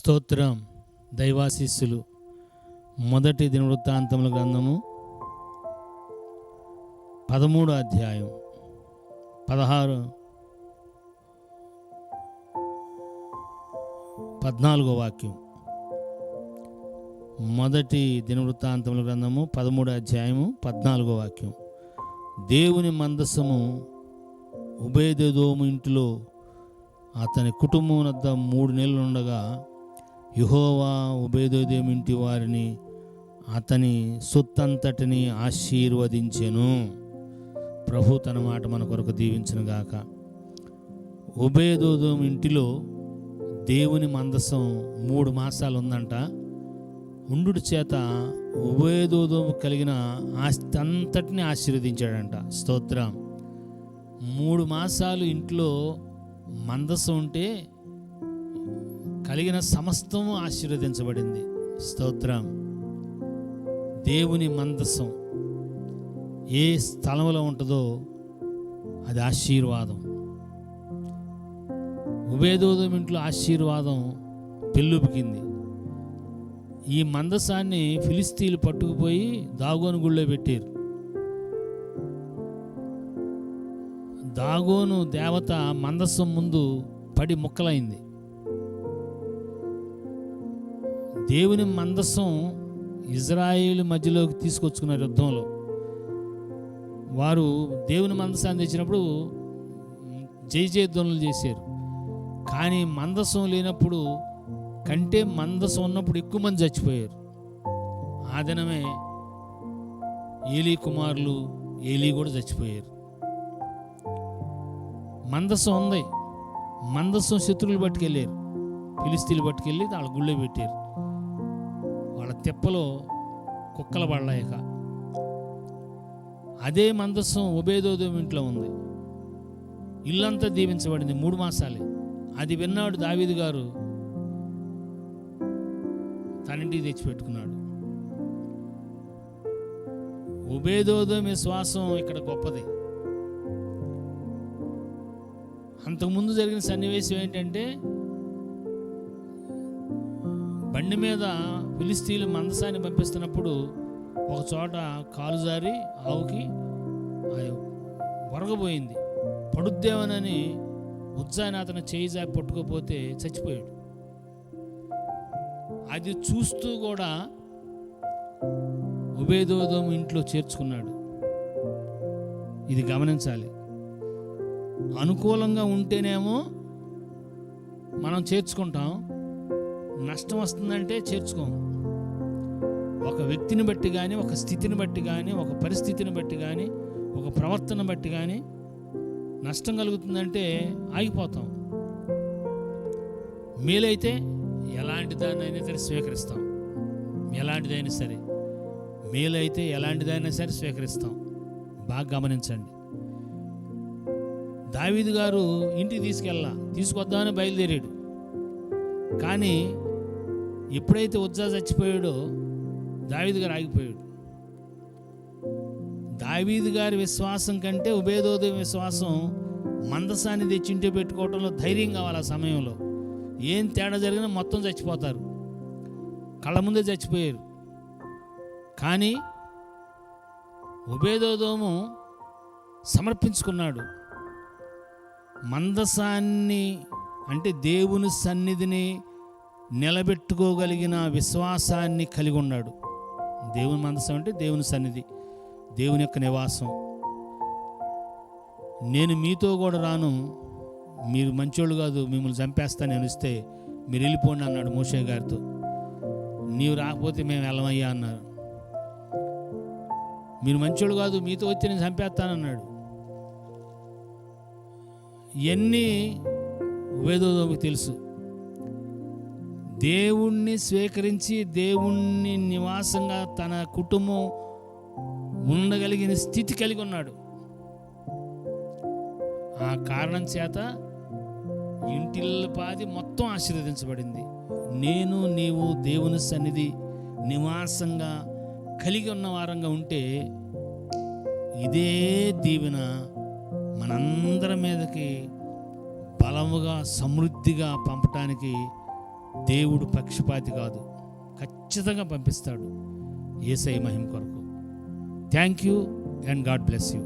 స్తోత్రం దైవాశీస్సులు. మొదటి దినవృత్తాంతముల గ్రంథము పదమూడో అధ్యాయం పదహారు పద్నాలుగో వాక్యం. మొదటి దినవృత్తాంతముల గ్రంథము పదమూడో అధ్యాయము పద్నాలుగో వాక్యం. దేవుని మందస్సము ఉభయదేదోము ఇంటిలో అతని కుటుంబం వద్ద మూడు నెలలు ఉండగా యుహోవా ఉభయదేదోము ఇంటి వారిని అతని సొత్తంతటిని ఆశీర్వదించెను. ప్రభు తన మాట మన కొరకు దీవించును గాక. ఇంటిలో దేవుని మందసం మూడు మాసాలు ఉందంట ఉండు చేత ఉభయదోదోం కలిగిన ఆస్తి అంతటిని ఆశీర్వదించాడంట. స్తోత్రం. మూడు మాసాలు ఇంట్లో మందసం ఉంటే కలిగిన సమస్తము ఆశీర్వదించబడింది. స్తోత్రం. దేవుని మందసం ఏ స్థలంలో ఉంటుందో అది ఆశీర్వాదం. ఉభయదోదం ఇంట్లో ఆశీర్వాదం పెళ్ళుపికింది ఈ మందసాన్ని ఫిలిస్తీన్లు పట్టుకుపోయి దాగోను గుళ్ళో పెట్టారు. దాగోను దేవత మందస్సం ముందు పడి ముక్కలైంది. దేవుని మందస్సం ఇజ్రాయేల్ మధ్యలోకి తీసుకొచ్చుకున్నారు యుద్ధంలో వారు దేవుని మందసాన్ని తెచ్చినప్పుడు జై జయధ్వనులు చేశారు. కానీ మందసం లేనప్పుడు కంటే మందసం ఉన్నప్పుడు ఎక్కువ మంది చచ్చిపోయారు. ఆ దినమే ఏలీ కుమారులు ఏలీ కూడా చచ్చిపోయారు. మందసం ఉంది. మందసం శత్రువులు పట్టుకెళ్ళారు. పిలిస్తీలు పట్టుకెళ్ళి వాళ్ళ గుళ్ళో పెట్టారు. వాళ్ళ తెప్పలో కుక్కల పడలేక. అదే మందస్సం ఉభయదోదం ఇంట్లో ఉంది. ఇల్లంతా దీవించబడింది మూడు మాసాలే. అది విన్నాడు దావీదు గారు. తనింటికి తెచ్చిపెట్టుకున్నాడు. ఉభయదోదం విశ్వాసం ఇక్కడ గొప్పది. అంతకుముందు జరిగిన సన్నివేశం ఏంటంటే బండి మీద పిలిస్తీలు మందసాన్ని పంపిస్తున్నప్పుడు ఒక చోట కాలు జారి ఆవుకి వరగబోయింది. పడుద్దేమనని ఉజ్జాయిని అతను చేయి జాపి పట్టుకోపోతే చచ్చిపోయాడు. అది చూస్తూ కూడా ఉభయదోదం ఇంట్లో చేర్చుకున్నాడు. ఇది గమనించాలి. అనుకూలంగా ఉంటేనేమో మనం చేర్చుకుంటాం. నష్టం వస్తుందంటే చేర్చుకోము. ఒక వ్యక్తిని బట్టి కానీ ఒక స్థితిని బట్టి కానీ ఒక పరిస్థితిని బట్టి కానీ ఒక ప్రవర్తన బట్టి కానీ నష్టం కలుగుతుందంటే ఆగిపోతాం. మేలైతే ఎలాంటి దాన్నైనా సరే స్వీకరిస్తాం. ఎలాంటిదైనా సరే. మేలైతే ఎలాంటిదైనా సరే స్వీకరిస్తాం. బాగా గమనించండి. దావీదు గారు ఇంటికి తీసుకెళ్ళా తీసుకొద్దామని బయలుదేరాడు. కానీ ఎప్పుడైతే ఉజ్జా చచ్చిపోయాడో దావీదు గారు ఆగిపోయాడు. దావీదు గారి విశ్వాసం కంటే ఉభయదోదయ విశ్వాసం మందసాన్ని తెచ్చింటే పెట్టుకోవడంలో ధైర్యం కావాలి ఆ సమయంలో. ఏం తేడా జరిగినా మొత్తం చచ్చిపోతారు. కళ్ళ ముందే చచ్చిపోయారు. కానీ ఉభయదోదోము సమర్పించుకున్నాడు. మందసాన్ని అంటే దేవుని సన్నిధిని నిలబెట్టుకోగలిగిన విశ్వాసాన్ని కలిగి ఉన్నాడు. దేవుని మందసం అంటే దేవుని సన్నిధి దేవుని యొక్క నివాసం. నేను మీతో కూడా రాను మీరు మంచోళ్ళు కాదు మిమ్మల్ని చంపేస్తా నేను ఇస్తే మీరు వెళ్ళిపోండి అన్నాడు మోషే గారితో. నీవు రాకపోతే మేము వెళ్ళమయ్యా అన్నారు. మీరు మంచోళ్ళు కాదు మీతో వచ్చి నేను చంపేస్తానన్నాడు ఇవన్నీ వేదోదోకి తెలుసు. దేవుణ్ణి స్వీకరించి దేవుణ్ణి నివాసంగా తన కుటుంబం ఉండగలిగిన స్థితి కలిగి ఉన్నాడు. ఆ కారణం చేత ఇంటిల్పాది మొత్తం ఆశీర్వదించబడింది. నేను నీవు దేవుని సన్నిధి నివాసంగా కలిగి ఉన్న వారంగా ఉంటే ఇదే దీవెన మనందరి మీదకి బలముగా సమృద్ధిగా పంపటానికి దేవుడు పక్షపాతి కాదు. ఖచ్చితంగా పంపిస్తాడు. ఏసై మహిమ కొరకు. Thank you and God bless you